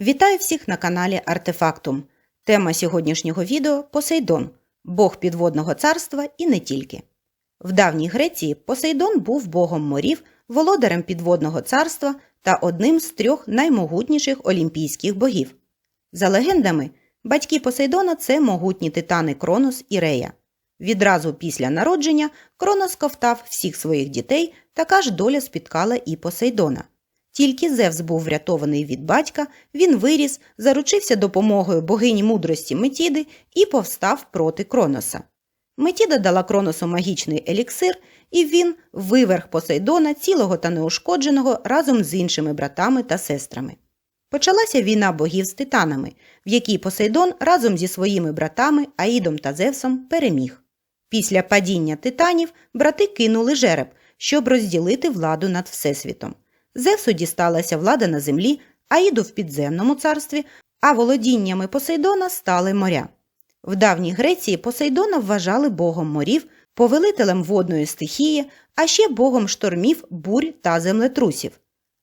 Вітаю всіх на каналі Артефактум. Тема сьогоднішнього відео Посейдон, бог підводного царства і не тільки. В давній Греції Посейдон був богом морів, володарем підводного царства та одним з трьох наймогутніших олімпійських богів. За легендами, батьки Посейдона це могутні титани Кронос і Рея. Відразу після народження Кронос ковтав всіх своїх дітей, така ж доля спіткала і Посейдона. Тільки Зевс був врятований від батька, він виріс, заручився допомогою богині мудрості Метіди і повстав проти Кроноса. Метіда дала Кроносу магічний еліксир, і він виверх Посейдона цілого та неушкодженого разом з іншими братами та сестрами. Почалася війна богів з титанами, в якій Посейдон разом зі своїми братами Аїдом та Зевсом переміг. Після падіння титанів брати кинули жереб, щоб розділити владу над Всесвітом. Зевсу дісталася влада на землі, Аїду в підземному царстві, а володіннями Посейдона стали моря. В давній Греції Посейдона вважали богом морів, повелителем водної стихії, а ще богом штормів, бурь та землетрусів.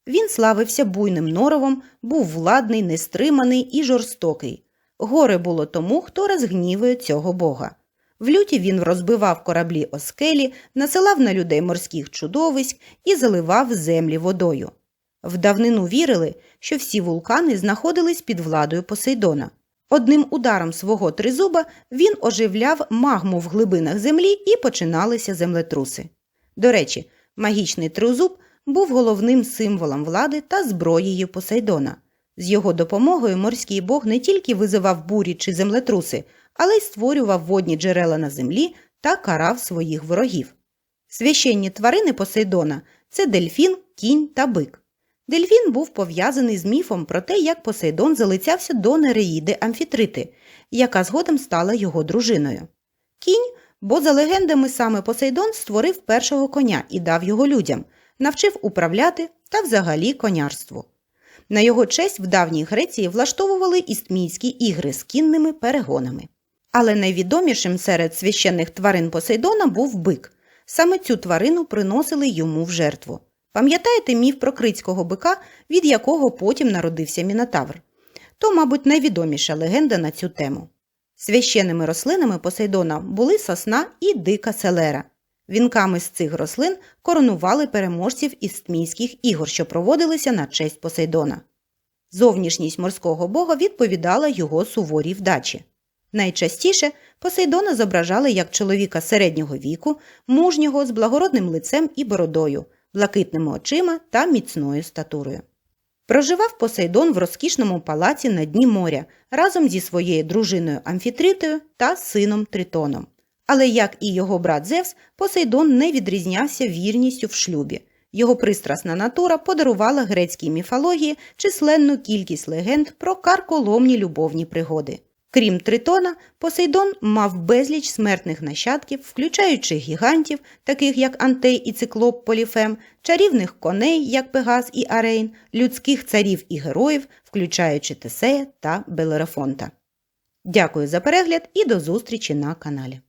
Він славився буйним норовом, був владний, нестриманий і жорстокий. Горе було тому, хто розгнівує цього бога. В люті він розбивав кораблі оскелі, насилав на людей морських чудовиськ і заливав землі водою. В давнину вірили, що всі вулкани знаходились під владою Посейдона. Одним ударом свого тризуба він оживляв магму в глибинах землі і починалися землетруси. До речі, магічний тризуб був головним символом влади та зброєю Посейдона. З його допомогою морський бог не тільки визивав бурі чи землетруси, але й створював водні джерела на землі та карав своїх ворогів. Священні тварини Посейдона це дельфін, кінь та бик. Дельфін був пов'язаний з міфом про те, як Посейдон залицявся до Нереїди Амфітрити, яка згодом стала його дружиною. Кінь, бо за легендами саме Посейдон створив першого коня і дав його людям, навчив управляти та взагалі конярству. На його честь в давній Греції влаштовували істмійські ігри з кінними перегонами. Але найвідомішим серед священних тварин Посейдона був бик. Саме цю тварину приносили йому в жертву. Пам'ятаєте міф про крицького бика, від якого потім народився Мінотавр? То, мабуть, найвідоміша легенда на цю тему. Священними рослинами Посейдона були сосна і дика селера. Вінками з цих рослин коронували переможців істмійських ігор, що проводилися на честь Посейдона. Зовнішність морського бога відповідала його суворій вдачі. Найчастіше Посейдона зображали як чоловіка середнього віку, мужнього з благородним лицем і бородою, блакитними очима та міцною статурою. Проживав Посейдон в розкішному палаці на дні моря разом зі своєю дружиною Амфітритою та сином Тритоном. Але, як і його брат Зевс, Посейдон не відрізнявся вірністю в шлюбі. Його пристрасна натура подарувала грецькій міфології численну кількість легенд про карколомні любовні пригоди. Крім Тритона, Посейдон мав безліч смертних нащадків, включаючи гігантів, таких як Антей і циклоп Поліфем, чарівних коней, як Пегас і Арейн, людських царів і героїв, включаючи Тесея та Белерафонта. Дякую за перегляд і до зустрічі на каналі.